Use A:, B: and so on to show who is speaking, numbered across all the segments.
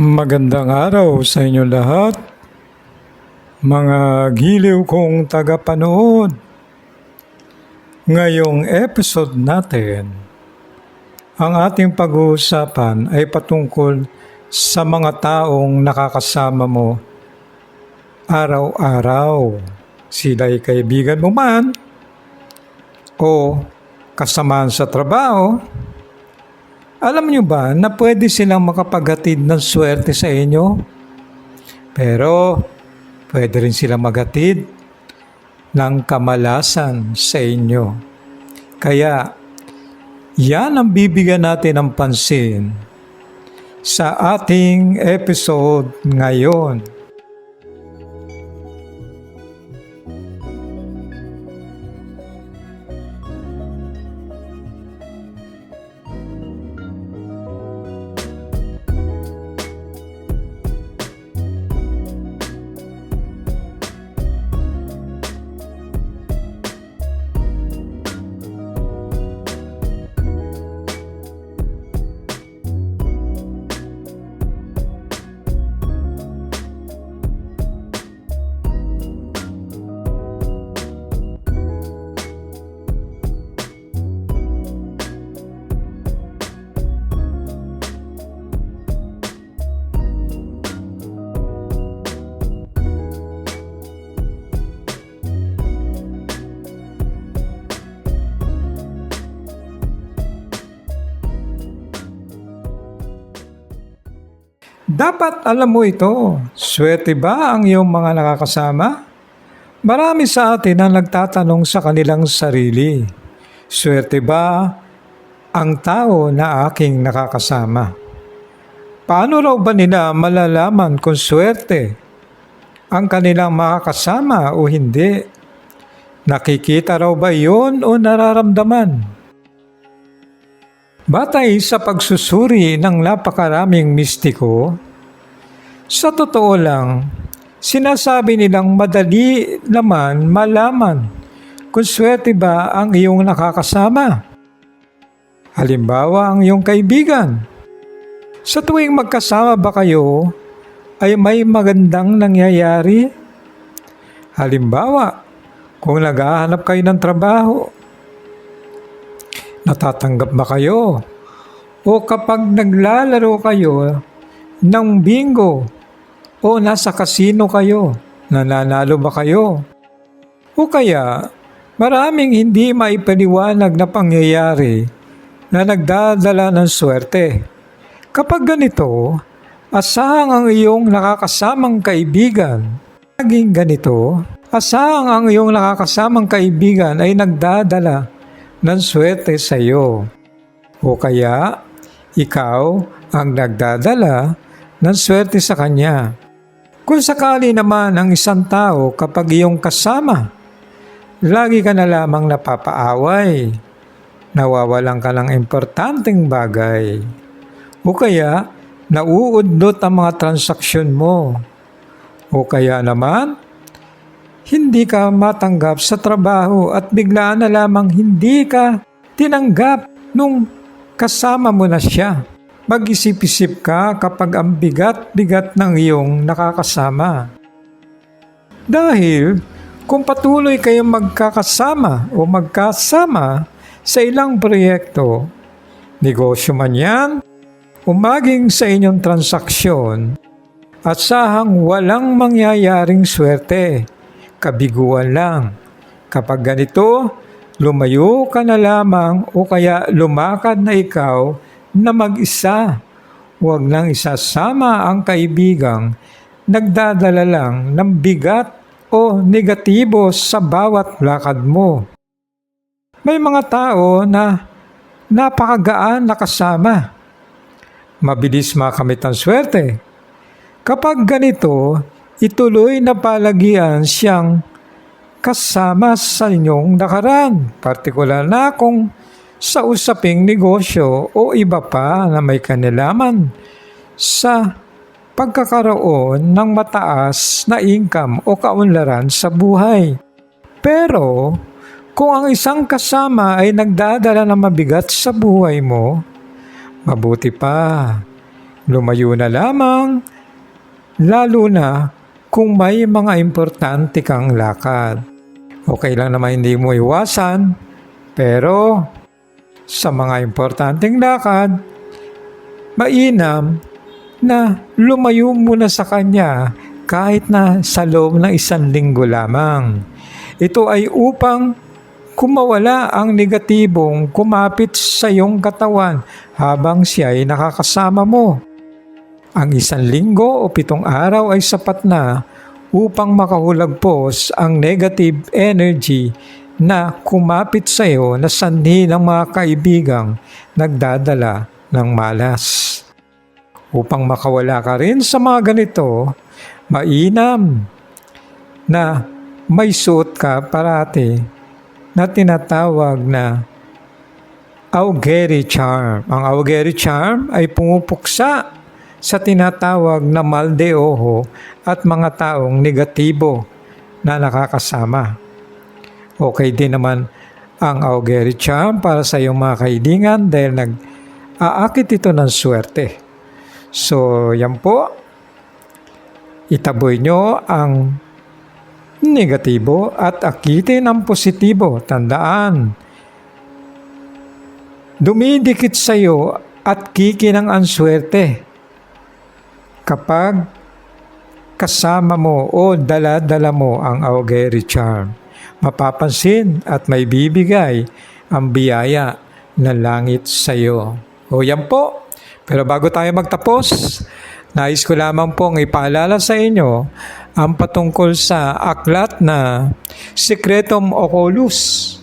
A: Magandang araw sa inyo lahat, mga giliw kong tagapanood. Ngayong episode natin, ang ating pag-uusapan ay patungkol sa mga taong nakakasama mo araw-araw. Sila'y kaibigan mo man o kasamaan sa trabaho alam niyo ba na pwede silang makapaghatid ng swerte sa inyo? Pero pwede rin silang maghatid ng kamalasan sa inyo. Kaya yan ang bibigyan natin ng pansin sa ating episode ngayon. Dapat alam mo ito. Swerte ba ang iyong mga nakakasama? Marami sa atin ang nagtatanong sa kanilang sarili. Swerte ba ang tao na aking nakakasama? Paano raw ba nila malalaman kung swerte ang kanilang makakasama o hindi? Nakikita raw ba iyon o nararamdaman? Batay sa pagsusuri ng napakaraming mistiko, sa totoo lang, sinasabi nilang madali naman malaman kung swerte ba ang iyong nakakasama. Halimbawa ang iyong kaibigan. Sa tuwing magkasama ba kayo, ay may magandang nangyayari? Halimbawa, kung naghahanap kayo ng trabaho, Natatanggap ba kayo? O kapag naglalaro kayo ng bingo o nasa kasino kayo, nananalo ba kayo? O kaya maraming hindi maipaliwanag na pangyayari na nagdadala ng swerte. Kapag ganito, asahang ang iyong nakakasamang kaibigan. Naging ganito, asahang ang iyong nakakasamang kaibigan ay nagdadala ng swerte sa iyo. O kaya, ikaw ang nagdadala ng swerte sa kanya. Kung sakali naman ang isang tao kapag iyong kasama, lagi ka na lamang napapaaway, nawawalan ka ng importanteng bagay. O kaya, nauudot ang mga transaksyon mo. O kaya naman, hindi ka matanggap sa trabaho at biglaan na lamang hindi ka tinanggap nung kasama mo na siya. Mag-isip-isip ka kapag ang bigat-bigat ng iyong nakakasama. Dahil kung patuloy kayong magkakasama o magkasama sa ilang proyekto, negosyo man yan, umaging sa inyong transaksyon, at sahang walang mangyayaring swerte kabiguan lang. Kapag ganito, lumayo ka na lamang o kaya lumakad na ikaw na mag-isa. Huwag nang isasama ang kaibigang nagdadala lang ng bigat o negatibo sa bawat lakad mo. May mga tao na napakagaan na kasama. Mabilis makamit ang swerte. Kapag ganito, ituloy na palagian siyang kasama sa inyong nakaraan, partikular na kung sa usaping negosyo o iba pa na may kanilaman sa pagkakaroon ng mataas na income o kaunlaran sa buhay. Pero kung ang isang kasama ay nagdadala ng mabigat sa buhay mo, mabuti pa lumayo na lamang, lalo na kung may mga importante kang lakad. Okay lang naman hindi mo iwasan, pero sa mga importanteng lakad, mainam na lumayo muna sa kanya kahit na sa loob ng isang linggo lamang. Ito ay upang kumawala ang negatibong kumapit sa iyong katawan habang siya ay nakakasama mo. Ang isang linggo o pitong araw ay sapat na upang makahulagpos ang negative energy na kumapit sa iyo na sanhi ng mga kaibigang nagdadala ng malas. Upang makawala ka rin sa mga ganito, mainam na may suot ka parati na tinatawag na Augeri Charm. Ang Augeri Charm ay pumupuksa sa tinatawag na mal de ojo at mga taong negatibo na nakakasama. Okay din naman ang Augeri Charm para sa iyong mga kaibigan dahil nag-aakit ito ng swerte. So, yan po. Itaboy nyo ang negatibo at akitin ang positibo. Tandaan, dumidikit sa iyo at kikinang ang swerte kapag kasama mo o dala-dala mo ang Augeri Charm. Mapapansin at may bibigay ang biyaya ng langit sa iyo. O yan po. Pero bago tayo magtapos, nais ko lamang pong ipaalala sa inyo ang patungkol sa aklat na Secretum Oculus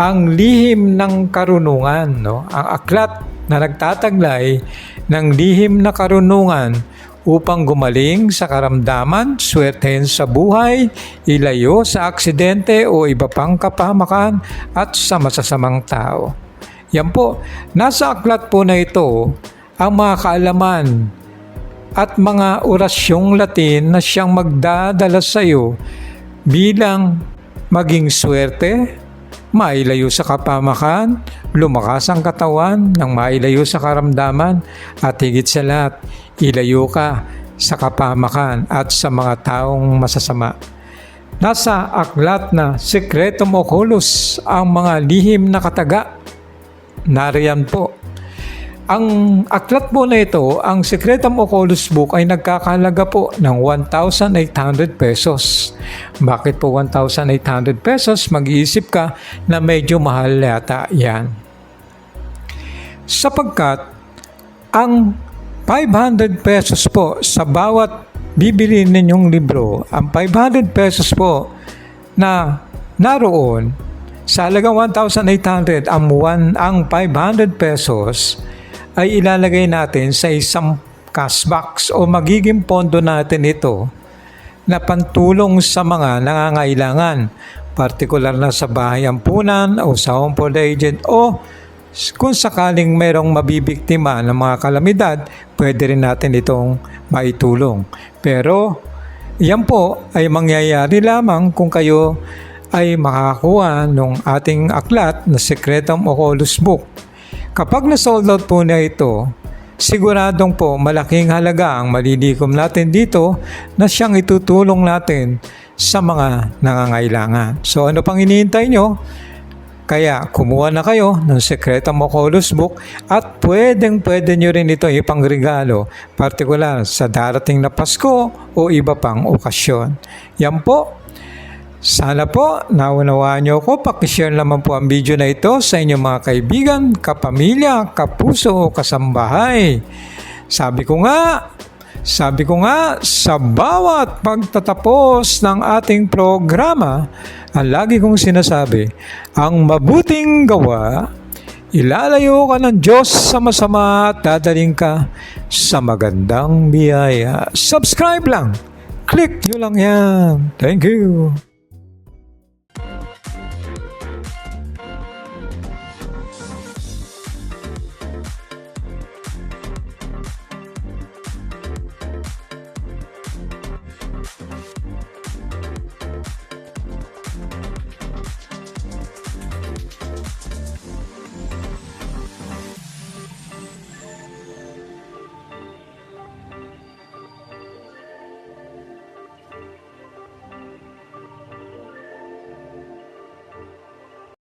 A: ang lihim ng karunungan, no? Ang aklat na nagtataglay ng lihim na karunungan upang gumaling sa karamdaman, swertehin sa buhay, ilayo sa aksidente o iba pang kapamakan at sa masasamang tao. Yan po, nasa aklat po na ito ang mga kaalaman at mga orasyong Latin na siyang magdadala sa iyo bilang maging swerte, mailayo sa kapamakan, lumakas ang katawan ng mailayo sa karamdaman at higit sa lahat, ilayo ka sa kapamakan at sa mga taong masasama. Nasa aklat na Secretum Oculus ang mga lihim na kataga. Nariyan po. Ang aklat po na ito, ang Secretum Oculus Book ay nagkakahalaga po ng 1,800 pesos. Bakit po 1,800 pesos? Mag-iisip ka na medyo mahal yata yan. Sapagkat ang 500 pesos po sa bawat bibili ninyong libro, ang 500 pesos po na naroon sa halagang 1,800 ang, one, ang 500 pesos ay ilalagay natin sa isang cash box o magiging pondo natin ito na pantulong sa mga nangangailangan, partikular na sa bahay ampunan o sa home for the agent o kung sakaling mayroong mabibiktima ng mga kalamidad, pwede rin natin itong maitulong. Pero yan po ay mangyayari lamang kung kayo ay makakakuha ng ating aklat na Secretum Oculus Book. Kapag na-sold out po na ito, siguradong po malaking halaga ang malilikom natin dito na siyang itutulong natin sa mga nangangailangan. So ano pang iniintay nyo? Kaya kumuha na kayo ng Secretum Oculus Book at pwedeng pwede nyo rin ito ipangregalo, partikular sa darating na Pasko o iba pang okasyon. Yan po. Sana po naunawaan nyo ko, pakishare naman po ang video na ito sa inyong mga kaibigan, kapamilya, kapuso o kasambahay. Sabi ko nga, sabi ko nga, sa bawat pagtatapos ng ating programa, ang lagi kong sinasabi, ang mabuting gawa, ilalayo ka ng Diyos sa masama at dadaling ka sa magandang biyaya. Subscribe lang. Click nyo lang yan. Thank you.